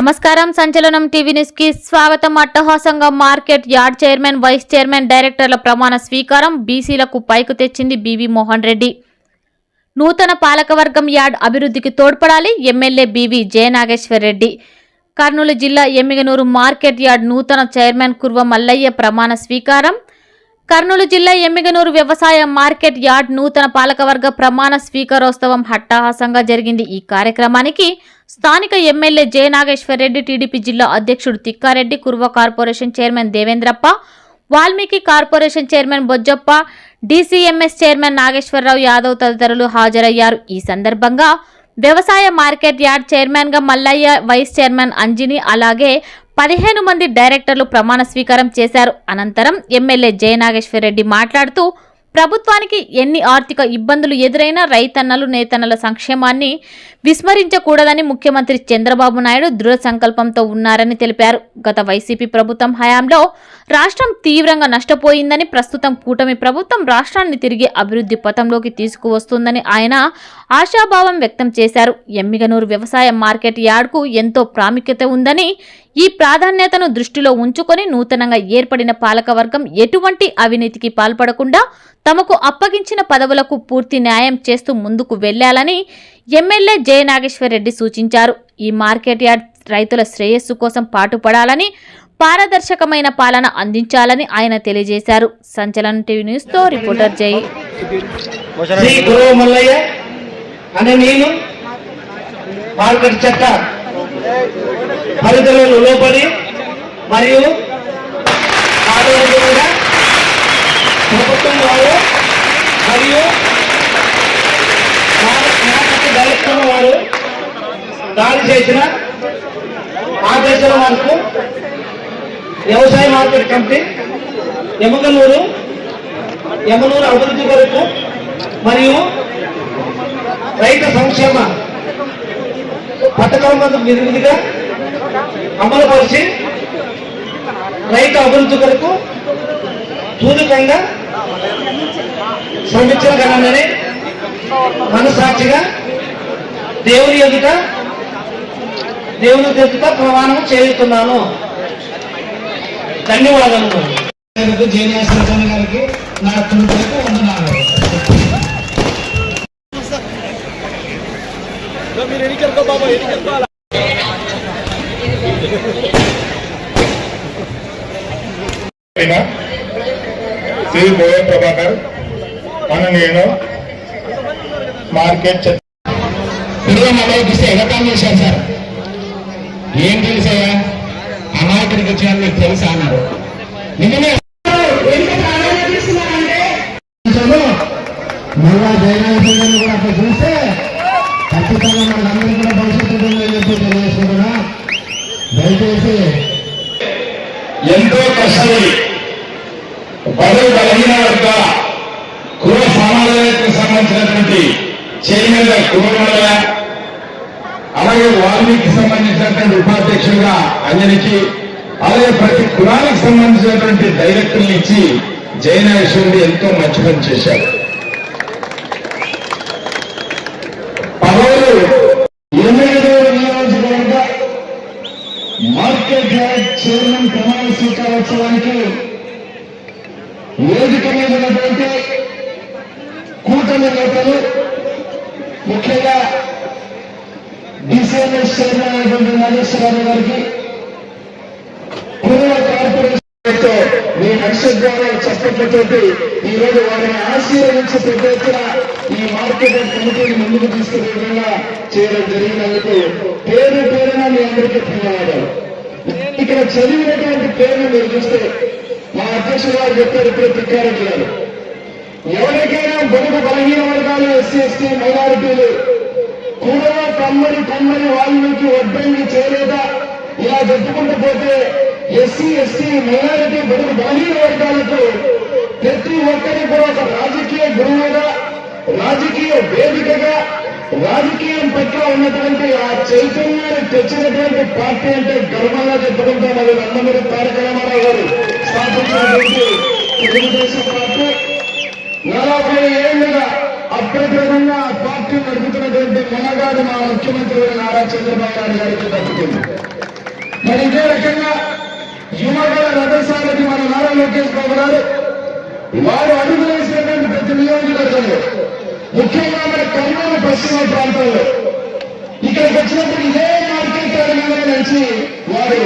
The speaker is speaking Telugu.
నమస్కారం సంచలనం టీవీ న్యూస్కి స్వాగతం. అట్టహాసంగా market yard chairman vice chairman డైరెక్టర్ల ప్రమాణ స్వీకారం బీసీలకు పైకు తెచ్చింది బీవీ మోహన్ రెడ్డి. నూతన పాలకవర్గం యార్డ్ అభివృద్ధికి తోడ్పడాలి ఎమ్మెల్యే బీవీ జయనాగేశ్వర్ రెడ్డి. కర్నూలు జిల్లా ఎమ్మిగనూరు మార్కెట్ యార్డ్ నూతన చైర్మన్ కుర్వ మల్లయ్య ప్రమాణ స్వీకారం. కర్నూలు జిల్లా ఎమ్మిగనూరు వ్యవసాయ మార్కెట్ యార్డ్ నూతన పాలకవర్గ ప్రమాణ స్వీకారోత్సవం హట్టాహాసంగా జరిగింది. ఈ కార్యక్రమానికి స్థానిక MLA J Nageswar Reddy TDP జిల్లా అధ్యక్షుడు Tikkareddy Kurva corporation chairman Devendrappa Valmiki corporation chairman Bojjappa DCMS chairman Nageswara Rao Yadav తదితరులు హాజరయ్యారు. ఈ సందర్భంగా వ్యవసాయ మార్కెట్ యార్డ్ చైర్మన్గా మల్లయ్య వైస్ చైర్మన్ అంజిని అలాగే పదిహేను మంది డైరెక్టర్లు ప్రమాణ స్వీకారం చేశారు. అనంతరం ఎమ్మెల్యే జయనాగేశ్వర్ రెడ్డి మాట్లాడుతూ ప్రభుత్వానికి ఎన్ని ఆర్థిక ఇబ్బందులు ఎదురైనా రైతన్నలు నేతన్నల సంక్షేమాన్ని విస్మరించకూడదని ముఖ్యమంత్రి చంద్రబాబు నాయుడు దృఢ సంకల్పంతో ఉన్నారని తెలిపారు. గత వైసీపీ ప్రభుత్వం హయాంలో రాష్ట్రం తీవ్రంగా నష్టపోయిందని ప్రస్తుతం కూటమి ప్రభుత్వం రాష్ట్రాన్ని తిరిగి అభివృద్ధి పథంలోకి తీసుకువస్తుందని ఆయన ఆశాభావం వ్యక్తం చేశారు. ఎమ్మిగనూరు వ్యవసాయ మార్కెట్ యార్డ్కు ఎంతో ప్రాముఖ్యత ఉందని ఈ ప్రాధాన్యతను దృష్టిలో ఉంచుకొని నూతనంగా ఏర్పడిన పాలకవర్గం ఎటువంటి అవినీతికి పాల్పడకుండా తమకు అప్పగించిన పదవులకు పూర్తి న్యాయం చేస్తూ ముందుకు వెళ్ళాలని ఎమ్మెల్యే జయనాగేశ్వరరెడ్డి రెడ్డి సూచించారు. ఈ మార్కెట్ యార్డ్ రైతుల శ్రేయస్సు కోసం పాటుపడాలని పారదర్శకమైన పాలన అందించాలని ఆయన తెలియజేశారు. సంచలన టీవీ న్యూస్తో రిపోర్టర్ జై. మల్లయ్య అనే నేను మార్కెట్ చట్ట పరిధిలో లోపడి మరియు ఆరోగ్యంగా ప్రభుత్వం వారు మరియు మార్కెట్ డైరెక్టర్ వారు దాడి చేసిన ఆదేశాల వరకు వ్యవసాయ మార్కెట్ కమిటీ ఎమగనూరు యమనూరు అభివృద్ధి కొరకు మరియు రైతు సంక్షేమ పథకం విధిగా అమలుపరిచి రైతు అభివృద్ధి కొరకు పూర్వకంగా శ్రమించగలనని మనసాక్షిగా దేవుని ఎదుట దేవుని ఎదుట ప్రమాణం చేస్తున్నాను ధన్యవాదములు. జయనేశ్వర గారికి నా తులకు వందనాలు. మీరు ఎడికెళ్ళుకో బాబా అయిన శ్రీ బోయ ప్రభాకర్ మన నేను మార్కెట్ చ- పిల్లలు అమాయకిస్తే ఎగతాం చేశారు సార్ ఏం తెలుసయ్యా అమాయకుడికి వచ్చిన మీకు తెలుసా అన్నారు నిజమే మళ్ళా జయనాథ్ కూడా అక్కడ చూస్తే ఖచ్చితంగా మనందరికీ కూడా భవిష్యత్తు ఉంటుందని చెప్పి తెలియజేసుకుంటున్నా దయచేసి ఎంతో కష్టపడి బరువు బలహీన వర్గాల కుల సమాజానికి సంబంధించినటువంటి చైర్మన్గా అలాగే వాల్మీకి సంబంధించినటువంటి ఉపాధ్యక్షులుగా అంజనికి అలాగే ప్రతి కులానికి సంబంధించినటువంటి డైరెక్టర్లు ఇచ్చి జయనాశ్వరుడు ఎంతో మంచి పని చేశారు. మార్కెట్ యార్డ్ చైర్మన్ ప్రమాణ స్వీకారోత్సవానికి వేదిక మీద ఉన్నటువంటి కూటమి నేతలు ముఖ్యంగా డిసిఎంఎస్ చైర్మన్ అయినటువంటి నాగేశ్వరరావు గారికి పూర్వ కార్పొరేషన్తో మీ నక్షత్రాల చప్పట్లతోటి ఈ రోజు వారిని ఆశీర్వదించి పెద్ద ఎత్తున ఈ మార్కెట్ కమిటీని ముందుకు తీసుకునే విధంగా చేయడం జరిగినందుకు పేరు పేరున మీ అందరికీ ధన్యవాదాలు. చదివినటువంటి పేరును మీరు చూస్తే మా అధ్యక్షుడు గారు చెప్పారు ఇప్పుడు తిక్కారెడ్డి గారు ఎవరికైనా బడుగు బలహీన వర్గాలు ఎస్సీ ఎస్టీ మైనారిటీలు కూడా కమ్మరి కమ్మరి వాల్మీకి వడ్డంగి చేరేదా ఇలా చెప్పుకుంటూ పోతే ఎస్సీ ఎస్టీ మైనారిటీ బడుగు బలహీన వర్గాలకు ప్రతి ఒక్కరికి కూడా ఒక రాజకీయ గురువుగా రాజకీయ వేదికగా రాజకీయం పట్ల ఉన్నటువంటి ఆ చైతన్యాన్ని తెచ్చినటువంటి పార్టీ అంటే గర్వంగా చెప్పుకుంటాం అది నందమూరి తారక రామారావు గారు స్థాపించినటువంటి తెలుగుదేశం పార్టీ. నలభై ఏళ్ళుగా అప్రతితంగా ఆ పార్టీ నడుపుతున్నటువంటి మనగాడు మా ముఖ్యమంత్రి నారా చంద్రబాబు నాయుడు గారికి దక్కుతుంది మరి ఇదే రకంగా యువగల రథసారథి మన నారా లోకేష్ బాబు గారు వారు అడుగు వేసినటువంటి ప్రతి నియోజకవర్గంలో ముఖ్యంగా మన కర్నూలు పశ్చిమ ప్రాంతంలో. ఇక్కడికి వచ్చినప్పుడు ఇదే మార్కెట్ నుంచి వారు